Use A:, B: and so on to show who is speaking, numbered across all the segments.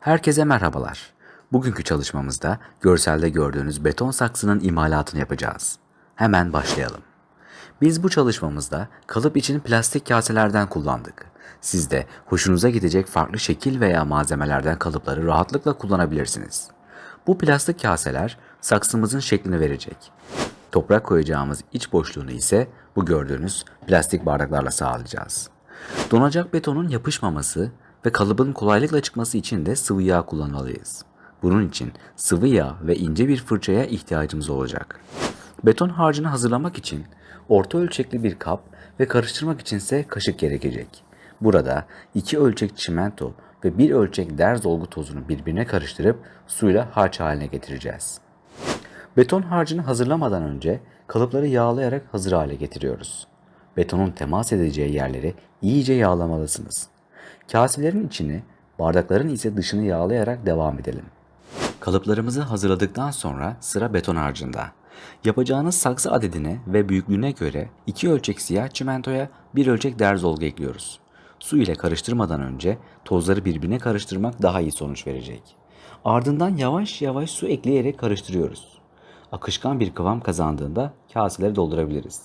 A: Herkese merhabalar. Bugünkü çalışmamızda görselde gördüğünüz beton saksının imalatını yapacağız. Hemen başlayalım. Biz bu çalışmamızda kalıp için plastik kaselerden kullandık. Siz de hoşunuza gidecek farklı şekil veya malzemelerden kalıpları rahatlıkla kullanabilirsiniz. Bu plastik kaseler saksımızın şeklini verecek. Toprak koyacağımız iç boşluğunu ise bu gördüğünüz plastik bardaklarla sağlayacağız. Donacak betonun yapışmaması ve kalıbın kolaylıkla çıkması için de sıvı yağ kullanmalıyız. Bunun için sıvı yağ ve ince bir fırçaya ihtiyacımız olacak. Beton harcını hazırlamak için orta ölçekli bir kap ve karıştırmak içinse kaşık gerekecek. Burada iki ölçek çimento ve bir ölçek derz olgu tozunu birbirine karıştırıp suyla harç haline getireceğiz. Beton harcını hazırlamadan önce kalıpları yağlayarak hazır hale getiriyoruz. Betonun temas edeceği yerleri iyice yağlamalısınız. Kaselerin içini, bardakların ise dışını yağlayarak devam edelim. Kalıplarımızı hazırladıktan sonra sıra beton harcında. Yapacağınız saksı adedine ve büyüklüğüne göre 2 ölçek siyah çimentoya 1 ölçek derz olgu ekliyoruz. Su ile karıştırmadan önce tozları birbirine karıştırmak daha iyi sonuç verecek. Ardından yavaş yavaş su ekleyerek karıştırıyoruz. Akışkan bir kıvam kazandığında kaseleri doldurabiliriz.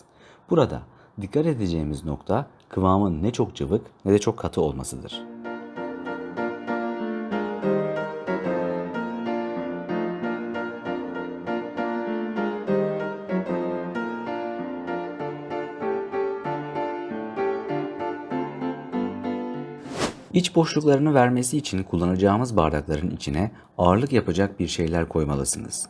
A: Burada dikkat edeceğimiz nokta kıvamın ne çok cıvık ne de çok katı olmasıdır. İç boşluklarını vermesi için kullanacağımız bardakların içine ağırlık yapacak bir şeyler koymalısınız.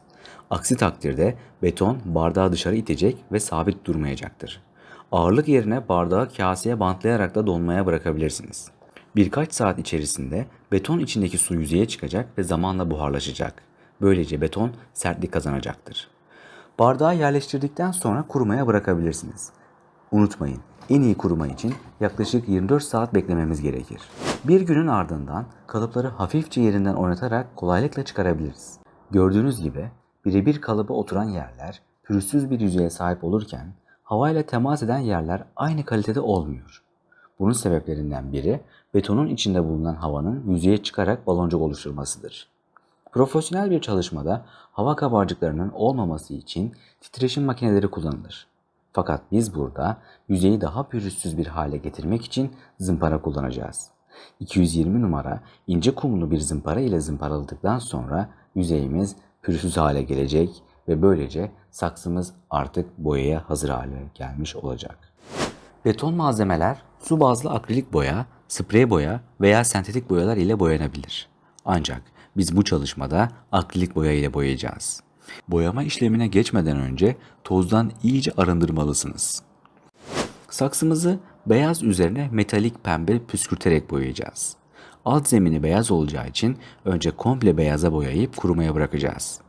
A: Aksi takdirde beton bardağı dışarı itecek ve sabit durmayacaktır. Ağırlık yerine bardağı kaseye bantlayarak da donmaya bırakabilirsiniz. Birkaç saat içerisinde beton içindeki su yüzeye çıkacak ve zamanla buharlaşacak. Böylece beton sertlik kazanacaktır. Bardağı yerleştirdikten sonra kurumaya bırakabilirsiniz. Unutmayın, en iyi kuruma için yaklaşık 24 saat beklememiz gerekir. Bir günün ardından kalıpları hafifçe yerinden oynatarak kolaylıkla çıkarabiliriz. Gördüğünüz gibi birebir kalıba oturan yerler pürüzsüz bir yüzeye sahip olurken havayla temas eden yerler aynı kalitede olmuyor. Bunun sebeplerinden biri betonun içinde bulunan havanın yüzeye çıkarak baloncuk oluşturmasıdır. Profesyonel bir çalışmada hava kabarcıklarının olmaması için titreşim makineleri kullanılır. Fakat biz burada yüzeyi daha pürüzsüz bir hale getirmek için zımpara kullanacağız. 220 numara ince kumlu bir zımpara ile zımparaladıktan sonra yüzeyimiz pürüzsüz hale gelecek ve böylece saksımız artık boyaya hazır hale gelmiş olacak. Beton malzemeler su bazlı akrilik boya, sprey boya veya sentetik boyalar ile boyanabilir. Ancak biz bu çalışmada akrilik boya ile boyayacağız. Boyama işlemine geçmeden önce tozdan iyice arındırmalısınız. Saksımızı beyaz üzerine metalik pembe püskürterek boyayacağız. Alt zemini beyaz olacağı için önce komple beyaza boyayıp kurumaya bırakacağız.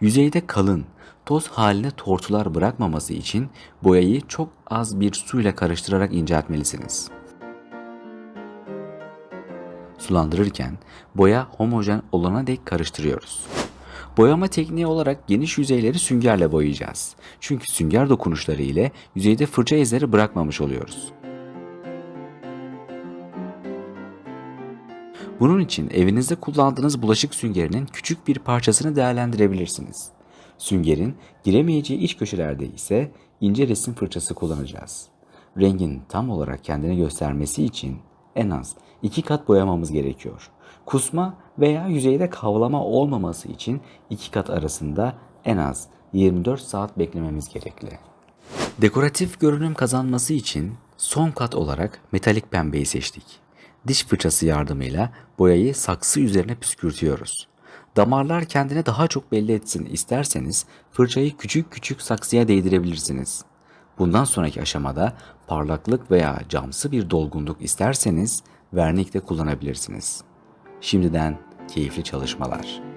A: Yüzeyde kalın, toz haline tortular bırakmaması için boyayı çok az bir suyla karıştırarak inceltmelisiniz. Sulandırırken boya homojen olana dek karıştırıyoruz. Boyama tekniği olarak geniş yüzeyleri süngerle boyayacağız. Çünkü sünger dokunuşları ile yüzeyde fırça izleri bırakmamış oluyoruz. Bunun için evinizde kullandığınız bulaşık süngerinin küçük bir parçasını değerlendirebilirsiniz. Süngerin giremeyeceği iç köşelerde ise ince resim fırçası kullanacağız. Rengin tam olarak kendini göstermesi için en az iki kat boyamamız gerekiyor. Kusma veya yüzeyde kavlama olmaması için iki kat arasında en az 24 saat beklememiz gerekli. Dekoratif görünüm kazanması için son kat olarak metalik pembeyi seçtik. Diş fırçası yardımıyla boyayı saksı üzerine püskürtüyoruz. Damarlar kendini daha çok belli etsin isterseniz fırçayı küçük küçük saksıya değdirebilirsiniz. Bundan sonraki aşamada parlaklık veya camsı bir dolgunluk isterseniz vernik de kullanabilirsiniz. Şimdiden keyifli çalışmalar.